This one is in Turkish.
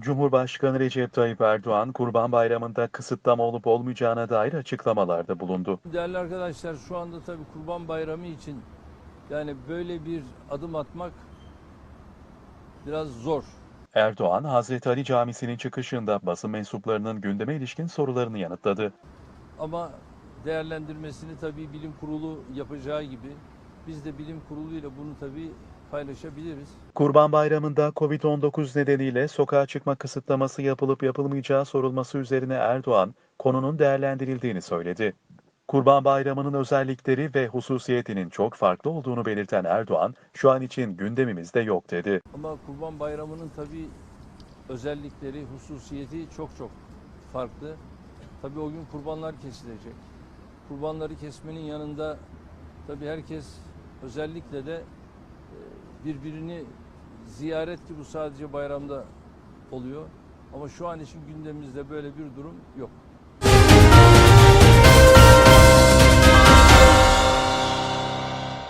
Cumhurbaşkanı Recep Tayyip Erdoğan, Kurban Bayramı'nda kısıtlama olup olmayacağına dair açıklamalarda bulundu. Değerli arkadaşlar şu anda tabii Kurban Bayramı için yani böyle bir adım atmak biraz zor. Erdoğan, Hazreti Ali Camisi'nin çıkışında basın mensuplarının gündeme ilişkin sorularını yanıtladı. Ama değerlendirmesini tabii bilim kurulu yapacağı gibi biz de bilim kuruluyla bunu tabii paylaşabiliriz. Kurban Bayramı'nda Covid-19 nedeniyle sokağa çıkma kısıtlaması yapılıp yapılmayacağı sorulması üzerine Erdoğan, konunun değerlendirildiğini söyledi. Kurban Bayramı'nın özellikleri ve hususiyetinin çok farklı olduğunu belirten Erdoğan, şu an için gündemimizde yok dedi. Ama Kurban Bayramı'nın tabii özellikleri, hususiyeti çok çok farklı. Tabii o gün kurbanlar kesilecek. Kurbanları kesmenin yanında tabii herkes özellikle de e, birbirini ziyaret ki bu sadece bayramda oluyor. Ama şu an için gündemimizde böyle bir durum yok.